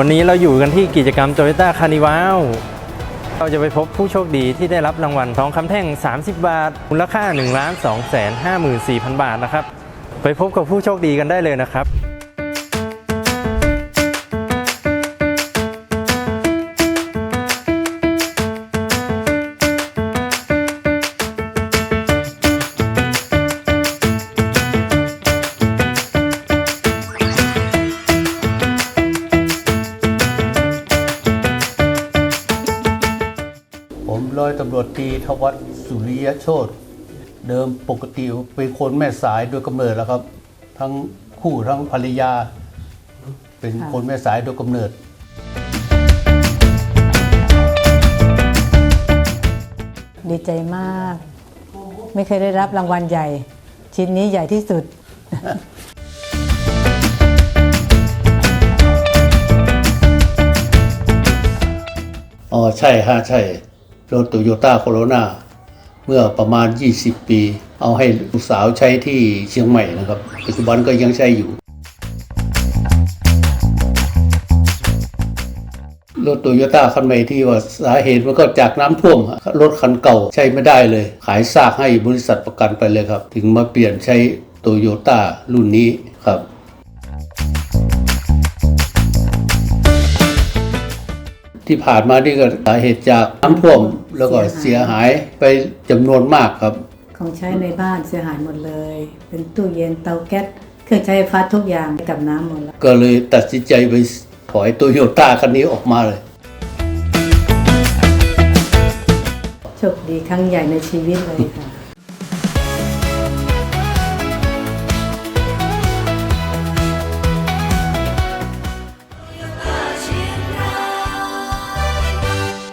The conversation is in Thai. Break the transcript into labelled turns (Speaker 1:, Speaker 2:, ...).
Speaker 1: วันนี้เราอยู่กันที่กิจกรรม Toyota Carnival เราจะไปพบผู้โชคดีที่ได้รับรางวัลทองคำแท่ง 30 บาท มูลค่า1 2 5 4 0 0 0 บาทนะครับ ไปพบกับผู้โชคดีกันได้เลยนะครับ
Speaker 2: ร้อยตำรวจตรีทวัฒน์สุริยโชตเดิมปกติเป็นคนแม่สายโดยกำเนิดแล้วครับ ทั้งคู่ทั้งภรรยา เป็นคนแม่สายโดยกำเนิด
Speaker 3: ดีใจมาก ไม่เคยได้รับรางวัลใหญ่ ชิ้นนี้ใหญ่ที่สุด
Speaker 2: อ๋อ ใช่ฮะใช่ รถโตโยต้าโคโรนาเมื่อประมาณ 20 ปี เอาให้ลูกสาวใช้ที่เชียงใหม่นะครับ ปัจจุบันก็ยังใช้อยู่รถโตโยต้าคันใหม่ที่ว่าสาเหตุมันก็จากน้ำท่วมรถคันเก่าใช้ไม่ได้เลย ขายซากให้บริษัทประกันไปเลยครับ ถึงมาเปลี่ยนใช้โตโยต้ารุ่นนี้ครับ ที่ผ่านมานี่ก็สาเหตุจากน้ำท่วมแล้วก็เสียหายไปจำนวนมากครับ
Speaker 3: ของใช้ในบ้านเสียหายหมดเลย เป็นตู้เย็นเตาแก๊สเครื่องใช้ไฟฟ้าทุกอย่างกับน้ำหมดแล้ว
Speaker 2: ก็เลยตัดสินใจไปถอยโตโยต้าคันนี้ออกมาเลย
Speaker 3: โชคดีครั้งใหญ่ในชีวิตเลยค่ะ